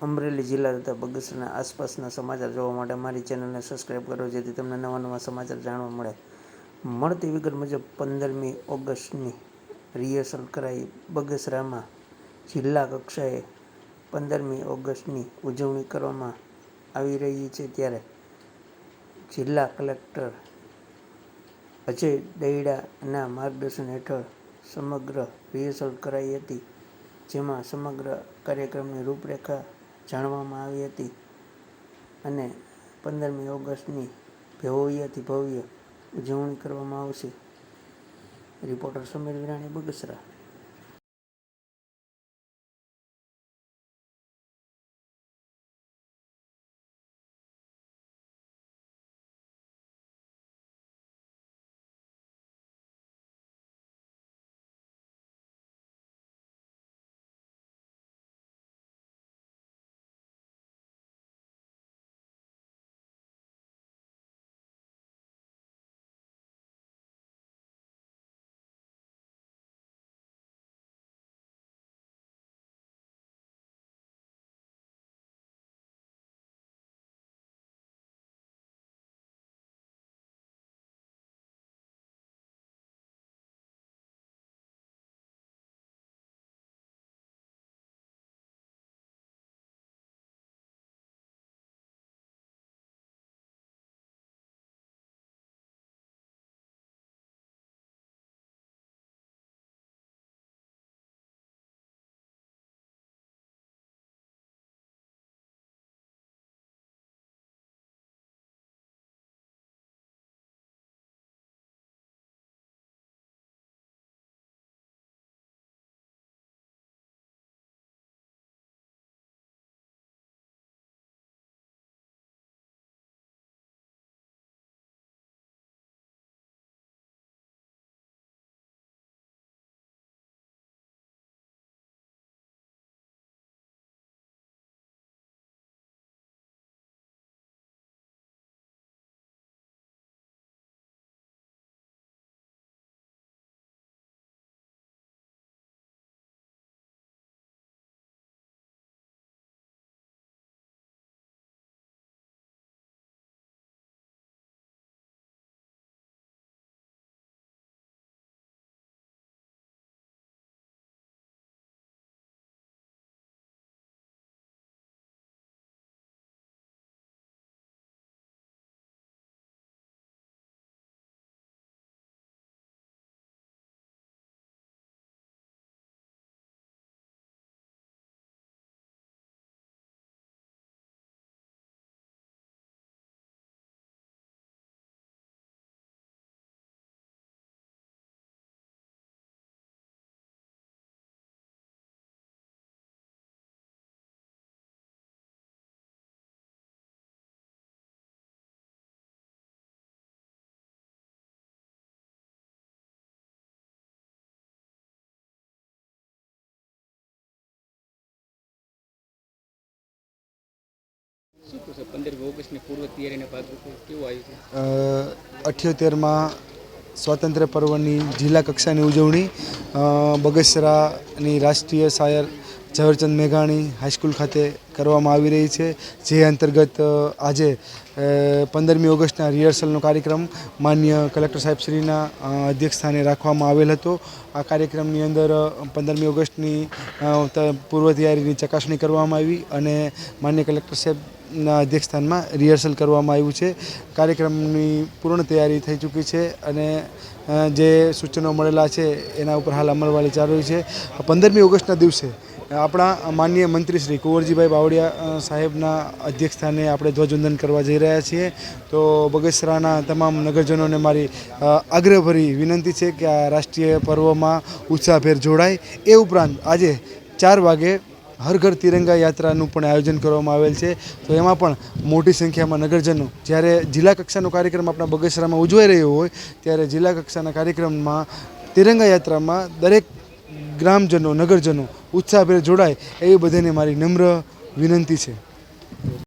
અમરેલી જિલ્લા તથા બગસરાના આસપાસના સમાચાર જોવા માટે મારી ચેનલને સબસ્ક્રાઈબ કરો જેથી તમને નવા નવા સમાચાર જાણવા મળે. મળતી વિગત મુજબ પંદરમી ઓગસ્ટની રિહર્સલ કરાઈ બગસરામાં જિલ્લા કક્ષાએ પંદરમી ઓગસ્ટની ઉજવણી કરવામાં આવી રહી છે ત્યારે જિલ્લા કલેક્ટર અજય દૈડાના માર્ગદર્શન હેઠળ સમગ્ર રિહર્સલ કરાઈ હતી, જેમાં સમગ્ર કાર્યક્રમની રૂપરેખા જાણવામાં આવી હતી અને પંદરમી ઓગસ્ટની ભવ્યથી ભવ્ય ઉજવણી કરવામાં આવશે. રિપોર્ટર સમીર વિરાણી, બગસરા. શું અઠ્યોતેરમાં સ્વાતંત્ર્ય પર્વની જિલ્લા કક્ષાની ઉજવણી બગસરાની રાષ્ટ્રીય શાયર ઝવેરચંદ મેઘાણી હાઈસ્કૂલ ખાતે કરવામાં આવી રહી છે, જે અંતર્ગત આજે પંદરમી ઓગસ્ટના રિહર્સલનો કાર્યક્રમ માન્ય કલેક્ટર સાહેબશ્રીના અધ્યક્ષસ્થાને રાખવામાં આવેલ હતો. આ કાર્યક્રમની અંદર પંદરમી ઓગસ્ટની પૂર્વ તૈયારીની ચકાસણી કરવામાં આવી અને માન્ય કલેક્ટર સાહેબના અધ્યક્ષસ્થાનમાં રિહર્સલ કરવામાં આવ્યું છે. કાર્યક્રમની પૂર્ણ તૈયારી થઈ ચૂકી છે અને જે સૂચનો મળેલા છે એના ઉપર હાલ અમલવાળી ચાલુ છે. પંદરમી ઓગસ્ટના દિવસે આપણા માનનીય મંત્રી શ્રી કુંવરજીભાઈ બાવળિયા સાહેબના અધ્યક્ષસ્થાને આપણે ધ્વજવંદન કરવા જઈ રહ્યા છીએ. તો બગસરાના તમામ નગરજનોને મારી આગ્રહભરી વિનંતી છે કે આ રાષ્ટ્રીય પર્વમાં ઉત્સાહભેર જોડાય. એ ઉપરાંત આજે ચાર વાગે હર ઘર તિરંગા યાત્રાનું પણ આયોજન કરવામાં આવેલ છે. તો એમાં પણ મોટી સંખ્યામાં નગરજનો, જ્યારે જિલ્લા કક્ષાનો કાર્યક્રમ આપણા બગસરામાં ઉજવાઈ રહ્યો હોય, ત્યારે જિલ્લા કક્ષાના કાર્યક્રમમાં તિરંગા યાત્રામાં દરેક ગ્રામજનો, નગરજનો ઉત્સાહભેર જોડાય, એવી બધાને મારી નમ્ર વિનંતી છે.